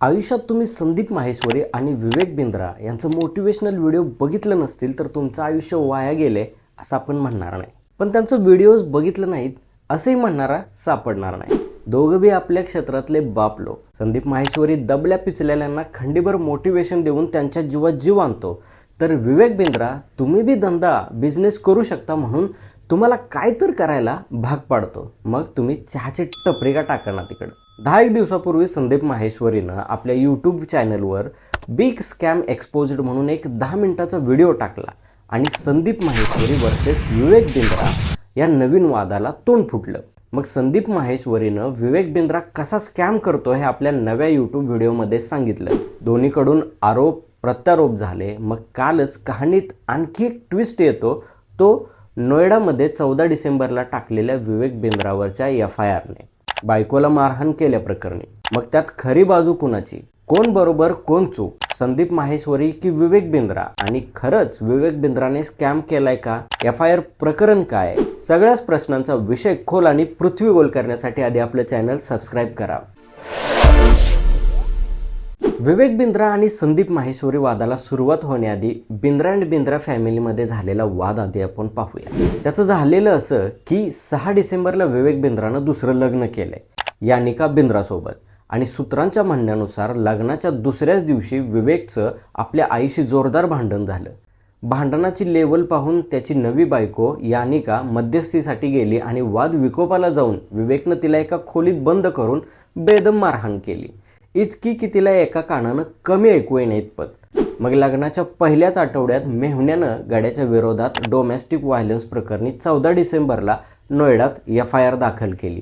आयुष्यात तुम्ही संदीप माहेश्वरी आणि विवेक बिंद्रा यांचं मोटिवेशनल व्हिडिओ बघितलं नसतील तर तुमचं आयुष्य वाया गेले असं आपण म्हणणार नाही. पण त्यांचं व्हिडिओज बघितलं नाहीत असंही म्हणणारा सापडणार नाही. दोघं बी आपल्या क्षेत्रातले बाप लोक. संदीप माहेश्वरी दबल्या पिचलेल्यांना खंडीभर मोटिवेशन देऊन त्यांच्या जीवात जीव आणतो. तर विवेक बिंद्रा तुम्ही बी धंदा बिझनेस करू शकता म्हणून तुम्हाला काय तर करायला भाग पाडतो. मग तुम्ही चहाची टपरिका टाकणार तिकडं. दहा एक दिवसापूर्वी संदीप माहेश्वरीनं आपल्या यूट्यूब चॅनलवर बिग स्कॅम एक्सपोज्ड म्हणून एक दहा मिनिटाचा व्हिडिओ टाकला आणि संदीप माहेश्वरी वर्सेस विवेक बिंद्रा या नवीन वादाला तोंड फुटलं. मग संदीप माहेश्वरीनं विवेक बिंद्रा कसा स्कॅम करतो हे आपल्या नव्या यूट्यूब व्हिडिओमध्ये सांगितलं. दोन्हीकडून आरोप प्रत्यारोप झाले. मग कालच कहाणीत आणखी एक ट्विस्ट येतो. तो नोएडामध्ये चौदा डिसेंबरला टाकलेल्या विवेक बिंद्रावरच्या एफ आय आरने बायकोला मारहाण केल्याप्रकरणी. मग त्यात खरी बाजू कुणाची? कोण बरोबर कोण चूक? संदीप माहेश्वरी की विवेक बिंद्रा? आणि खरंच विवेक बिंद्राने स्कॅम केलाय का? एफ आय आर प्रकरण काय? सगळ्याच प्रश्नांचा विषय खोल आणि पृथ्वी गोल करण्यासाठी आधी आपलं चॅनल सबस्क्राईब करा. विवेक बिंद्रा आणि संदीप माहेश्वरी वादाला सुरुवात होण्याआधी बिंद्रा अँड बिंद्रा फॅमिलीमध्ये झालेला वाद आधी आपण पाहूया. त्याचं झालेलं असं की सहा डिसेंबरला विवेक बिंद्रानं दुसरं लग्न केलंय. यानिका बिंद्रासोबत. आणि सूत्रांच्या म्हणण्यानुसार लग्नाच्या दुसऱ्याच दिवशी विवेकचं आपल्या आईशी जोरदार भांडण झालं. भांडणाची लेवल पाहून त्याची नवी बायको यानिका मध्यस्थीसाठी गेली आणि वाद विकोपाला जाऊन विवेकनं तिला एका खोलीत बंद करून बेदम मारहाण केली. इतकी की तिला एका कानानं कमी ऐकू येणे इतपत. मग लग्नाच्या पहिल्याच आठवड्यात मेहण्यानं गाड्याच्या विरोधात डोमेस्टिक व्हायलन्स प्रकरणी चौदा डिसेंबरला नोएडात एफ आय आर दाखल केली.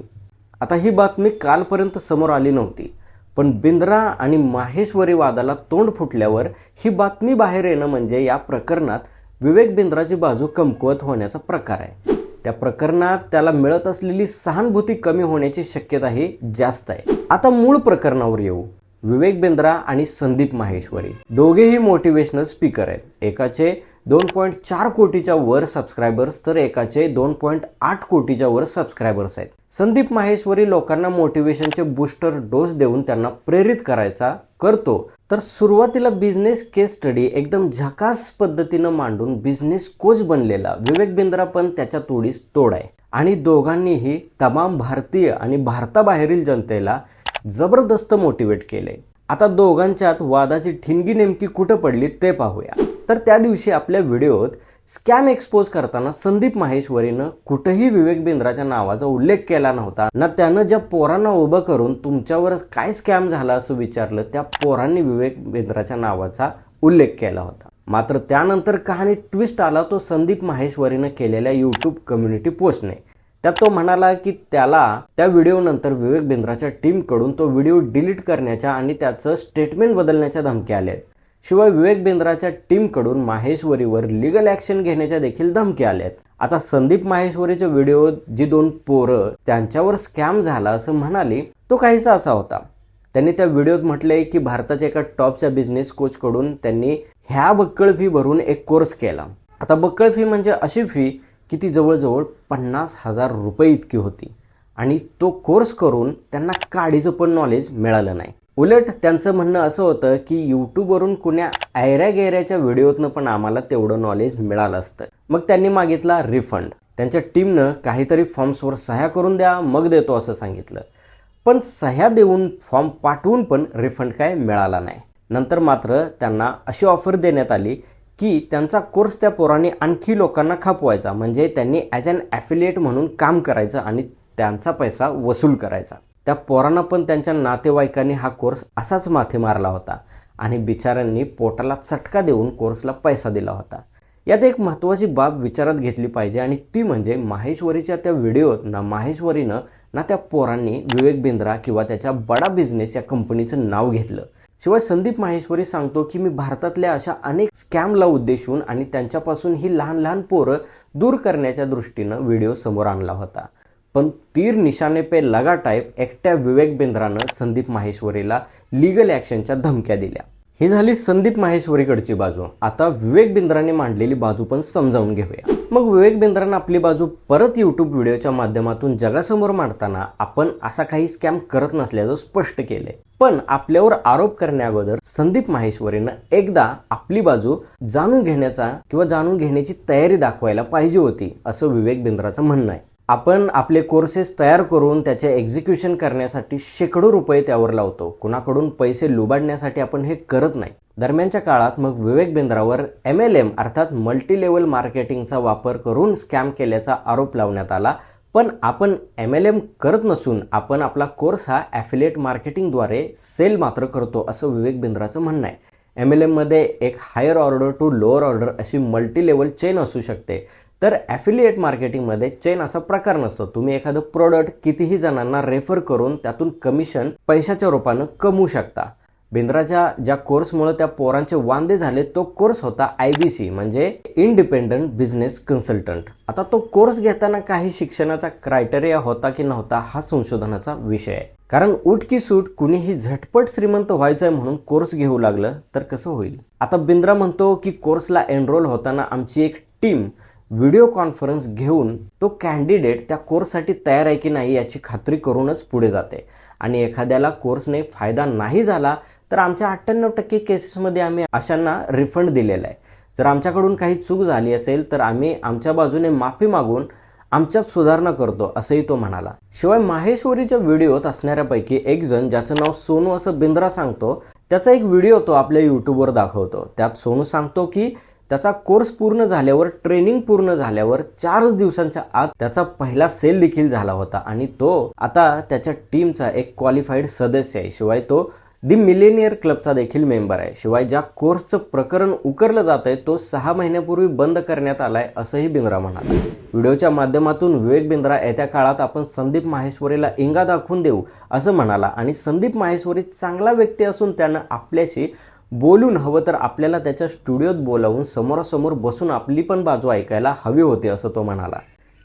आता ही बातमी कालपर्यंत समोर आली नव्हती पण बिंद्रा आणि माहेश्वरी वादाला तोंड फुटल्यावर ही बातमी बाहेर येणं म्हणजे या प्रकरणात विवेक बिंद्राची बाजू कमकुवत होण्याचा प्रकार आहे. त्या प्रकरणात त्याला मिळत असलेली सहानुभूती कमी होण्याची शक्यता ही जास्त आहे. आता मूळ प्रकरणावर येऊ. विवेक बिंद्रा आणि संदीप माहेश्वरी. दोघेही मोटिवेशनल स्पीकर आहेत. एकाचे दोन पॉईंट चार कोटीच्या वर सबस्क्रायबर्स तर एकाचे दोन पॉईंट आठ कोटीच्या वर सबस्क्रायबर्स आहेत. संदीप माहेश्वरी लोकांना मोटिवेशनचे बूस्टर डोस देऊन त्यांना प्रेरित करायचा करतो. तर सुरुवातीला बिझनेस केस स्टडी एकदम झकास पद्धतीनं मांडून बिझनेस कोच बनलेला विवेक बिंद्रा पण त्याच्या तोडीस तोड आहे. आणि दोघांनीही तमाम भारतीय आणि भारताबाहेरील जनतेला जबरदस्त मोटिवेट केले आता दोघांच्यात वादाची ठिणगी नेमकी कुठं पडली ते पाहूया. तर त्या दिवशी आपल्या व्हिडिओत स्कॅम एक्सपोज करताना संदीप माहेश्वरीनं कुठंही विवेक बिंद्राच्या नावाचा उल्लेख केला नव्हता. ना त्यानं ज्या पोरांना उभं करून तुमच्यावर काय स्कॅम झाला असं विचारलं त्या पोरांनी विवेक बिंद्राच्या नावाचा उल्लेख केला होता. मात्र त्यानंतर कहाणी ट्विस्ट आला तो संदीप माहेश्वरीनं केलेल्या यूट्यूब कम्युनिटी पोस्टने त्यात तो म्हणाला की त्याला त्या व्हिडिओनंतर विवेक बिंद्राच्या टीमकडून तो व्हिडिओ डिलीट करण्याच्या आणि त्याचं स्टेटमेंट बदलण्याच्या धमक्या आल्या आहेत. शिवाय विवेक बिंद्राच्या टीमकडून माहेश्वरीवर लिगल ॲक्शन घेण्याच्या देखील धमक्या आल्या आहेत आता संदीप माहेश्वरीच्या व्हिडिओ जी दोन पोरं त्यांच्यावर स्कॅम झाला असं म्हणाली तो काहीसा असा होता. त्यांनी त्या व्हिडिओत म्हटलंय की भारताच्या एका टॉपच्या बिझनेस कोचकडून त्यांनी ह्या बक्कळ फी भरून एक कोर्स केला. आता बक्कळ फी म्हणजे अशी फी की ती जवळजवळ पन्नास हजार रुपये इतकी होती. आणि तो कोर्स करून त्यांना काडीचं पण नॉलेज मिळालं नाही. उलट त्यांचं म्हणणं असं होतं की यूट्यूबवरून कुण्या ऐऱ्या गैऱ्याच्या व्हिडिओतनं पण आम्हाला तेवढं नॉलेज मिळालं असतं. मग त्यांनी मागितला रिफंड त्यांच्या टीमनं काहीतरी फॉर्म्सवर सह्या करून द्या मग देतो असं सांगितलं. पण सह्या देऊन फॉर्म पाठवून पण रिफंड काय मिळाला नाही. नंतर मात्र त्यांना अशी ऑफर देण्यात आली की त्यांचा कोर्स त्या पोरांनी आणखी लोकांना खपवायचा. म्हणजे त्यांनी ॲज अन ॲफिलिएट म्हणून काम करायचं आणि त्यांचा पैसा वसूल करायचा. त्या पोरांना पण त्यांच्या नातेवाईकांनी हा कोर्स असाच माथे मारला होता आणि बिचाऱ्यांनी पोटाला चटका देऊन कोर्सला पैसा दिला होता. यात एक महत्त्वाची बाब विचारात घेतली पाहिजे आणि ती म्हणजे माहेश्वरीच्या त्या व्हिडिओत ना माहेश्वरीनं ना त्या पोरांनी विवेक बिंद्रा किंवा त्याच्या बडा बिझनेस या कंपनीचं नाव घेतलं. शिवाय संदीप माहेश्वरी सांगतो की मी भारतातल्या अशा अनेक स्कॅमला उद्देशून आणि त्यांच्यापासून ही लहान लहान पोरं दूर करण्याच्या दृष्टीनं व्हिडिओ समोर आणला होता. पण तीर निशाने पे लगा टाईप एकट्या विवेक बिंद्रानं संदीप माहेश्वरीला लिगल ॲक्शनच्या धमक्या दिल्या. ही झाली संदीप माहेश्वरीकडची बाजू. आता विवेक बिंद्राने मांडलेली बाजू पण समजावून घेऊया. मग विवेक बिंद्रानं आपली बाजू परत यूट्यूब व्हिडिओच्या माध्यमातून जगासमोर मांडताना आपण असा काही स्कॅम करत नसल्याचं स्पष्ट केलंय. पण आपल्यावर आरोप करण्याअगोदर संदीप माहेश्वरीनं एकदा आपली बाजू जाणून घेण्याचा किंवा जाणून घेण्याची तयारी दाखवायला पाहिजे होती असं विवेक बिंद्राचं म्हणणं आहे. आपण आपले कोर्सेस तयार करून त्याचे एक्झिक्युशन करण्यासाठी शेकडो रुपये त्यावर लावतो. कुणाकडून पैसे लुबाडण्यासाठी आपण हे करत नाही. दरम्यानच्या काळात मग विवेक बिंद्रावर एम एल एम अर्थात मल्टी लेवल मार्केटिंगचा वापर करून स्कॅम केल्याचा आरोप लावण्यात आला. पण आपण एम एल एम करत नसून आपण आपला कोर्स हा ॲफिलेट मार्केटिंगद्वारे सेल मात्र करतो असं विवेक बिंद्राचं म्हणणं आहे. एम एल एममध्ये एक higher order to lower order अशी मल्टी लेवल चेन असू शकते. तर ॲफिलिएट मार्केटिंगमध्ये चेन असा प्रकार नसतो. तुम्ही एखादं प्रोडक्ट कितीही जणांना रेफर करून त्यातून कमिशन पैशाच्या रूपानं कमवू शकता. बिंद्राच्या ज्या कोर्समुळे त्या पोरांचे वांदे झाले तो कोर्स होता आय बी सी म्हणजे इंडिपेंडंट बिझनेस कन्सल्टंट आता तो कोर्स घेताना काही शिक्षणाचा क्रायटेरिया होता की नव्हता हा संशोधनाचा विषय आहे. कारण उठ की सूट कुणीही झटपट श्रीमंत व्हायचंय म्हणून कोर्स घेऊ लागलं तर कसं होईल? आता बिंद्रा म्हणतो की कोर्सला एनरोल होताना आमची एक टीम व्हिडिओ कॉन्फरन्स घेऊन तो कॅन्डिडेट त्या कोर्ससाठी तयार आहे की नाही याची खात्री करूनच पुढे जाते. आणि एखाद्याला कोर्सने फायदा नाही झाला तर आमच्या अठ्ठ्याण्णव टक्के केसेसमध्ये आम्ही अशांना रिफंड दिलेला आहे. जर आमच्याकडून काही चूक झाली असेल तर आम्ही आमच्या बाजूने माफी मागून आमच्यात सुधारणा करतो असंही तो म्हणाला. शिवाय माहेश्वरीच्या व्हिडिओत असणाऱ्यापैकी एक जण ज्याचं नाव सोनू असं बिंद्रा सांगतो त्याचा एक व्हिडिओ तो आपल्या युट्यूबवर दाखवतो. त्यात सोनू सांगतो की त्याचा कोर्स पूर्ण झाल्यावर ट्रेनिंग पूर्ण झाल्यावर चारच दिवसांच्या आत त्याचा पहिला सेल देखील झाला होता. आणि तो आता त्याच्या टीमचा एक क्वालिफाईड सदस्य आहे. शिवाय तो दी मिलेनियर क्लबचा देखील मेंबर आहे. शिवाय ज्या कोर्सचं प्रकरण उकरलं जात आहे तो सहा महिन्यापूर्वी बंद करण्यात आलाय असंही बिंद्रा म्हणाला. व्हिडिओच्या माध्यमातून विवेक बिंद्रा येत्या काळात आपण संदीप माहेश्वरीला इंगा दाखवून देऊ असं म्हणाला. आणि संदीप माहेश्वरी चांगला व्यक्ती असून त्यानं आपल्याशी बोलून हवं तर आपल्याला त्याच्या स्टुडिओत बोलावून समोरासमोर बसून आपली पण बाजू ऐकायला हवी होती असं तो म्हणाला.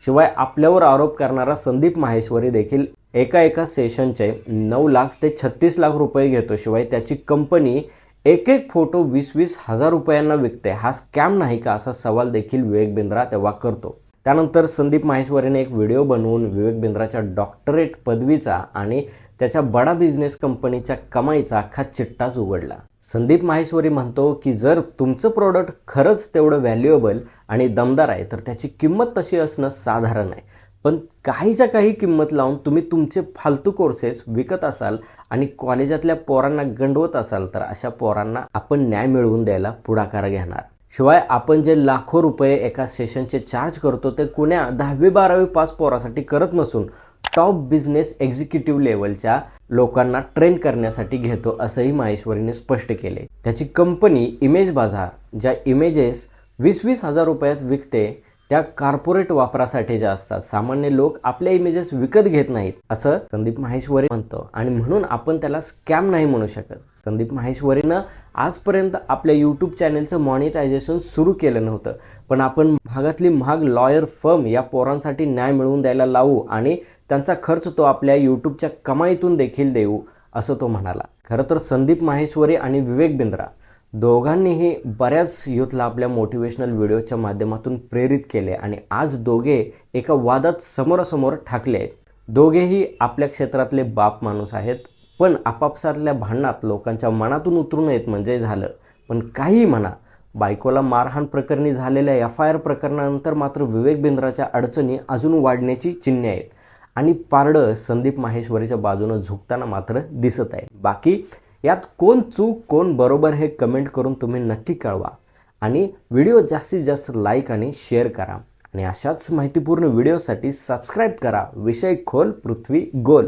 शिवाय आपल्यावर आरोप करणारा संदीप माहेश्वरी देखील एका एका सेशनचे नऊ लाख ते छत्तीस लाख रुपये घेतो. शिवाय त्याची कंपनी एक एक फोटो वीस वीस हजार रुपयांना विकते. हा स्कॅम नाही का असा सवाल देखील विवेक बिंद्रा तेव्हा करतो. त्यानंतर संदीप माहेश्वरीने एक व्हिडिओ बनवून विवेक बिंद्राच्या डॉक्टरेट पदवीचा आणि त्याच्या बडा बिझनेस कंपनीच्या कमाईचा अख्खा चिट्टाच उघडला. संदीप माहेश्वरी म्हणतो की जर तुमचं प्रोडक्ट खरंच तेवढं व्हॅल्युएबल आणि दमदार आहे तर त्याची किंमत तशी असणं साधारण आहे. पण काहीच्या काही किंमत लावून तुम्ही तुमचे फालतू कोर्सेस विकत असाल आणि कॉलेजातल्या पोरांना गंडवत असाल तर अशा पोरांना आपण न्याय मिळवून द्यायला पुढाकार घेणार. शिवाय आपण जे लाखो रुपये एका सेशनचे चार्ज करतो ते कुण्या दहावी बारावी पास पोरासाठी करत नसून टॉप बिझनेस एक्झिक्युटिव्ह लेवलच्या लोकांना ट्रेन करण्यासाठी घेतो असंही माहेश्वरीने स्पष्ट केले. त्याची कंपनी इमेज बाजार ज्या इमेजेस वीस वीस हजार रुपयात विकते त्या कॉर्पोरेट वापरासाठी ज्या असतात सामान्य लोक आपल्या इमेजेस विकत घेत नाहीत असं संदीप माहेश्वरी म्हणतो. आणि म्हणून आपण त्याला स्कॅम नाही म्हणू शकत. संदीप माहेश्वरीनं आजपर्यंत आपल्या यूट्यूब चॅनेलचं मॉनिटायझेशन सुरू केलं नव्हतं. पण आपण महागातली महाग लॉयर फर्म या पोरांसाठी न्याय मिळवून द्यायला लावू आणि त्यांचा खर्च तो आपल्या यूट्यूबच्या कमाईतून देखील देऊ असं तो म्हणाला. खरं तर संदीप माहेश्वरी आणि विवेक बिंद्रा दोघांनीही बऱ्याच युथला आपल्या मोटिवेशनल व्हिडिओच्या माध्यमातून प्रेरित केले आणि आज दोघे एका वादात समोरासमोर ठाकले आहेत. दोघेही आपल्या क्षेत्रातले बाप माणूस आहेत पण आपापसातल्या भांडणात लोकांच्या मनातून उतरू नयेत म्हणजे झालं. पण काही म्हणा बायकोला मारहाण प्रकरणी झालेल्या एफ आय आर प्रकरणानंतर मात्र विवेक बिंद्राच्या अडचणी अजून वाढण्याची चिन्हे आहेत. आणि पारडं संदीप माहेश्वरीच्या बाजूनं झुकताना मात्र दिसत आहे बाकी यात कोण चूक कोण बरोबर हे कमेंट करून तुम्ही नक्की कळवा. आणि व्हिडिओ जास्तीत जास्त लाईक आणि शेअर करा. आणि अशाच माहितीपूर्ण व्हिडिओसाठी सबस्क्राईब करा. विषय खोल पृथ्वी गोल.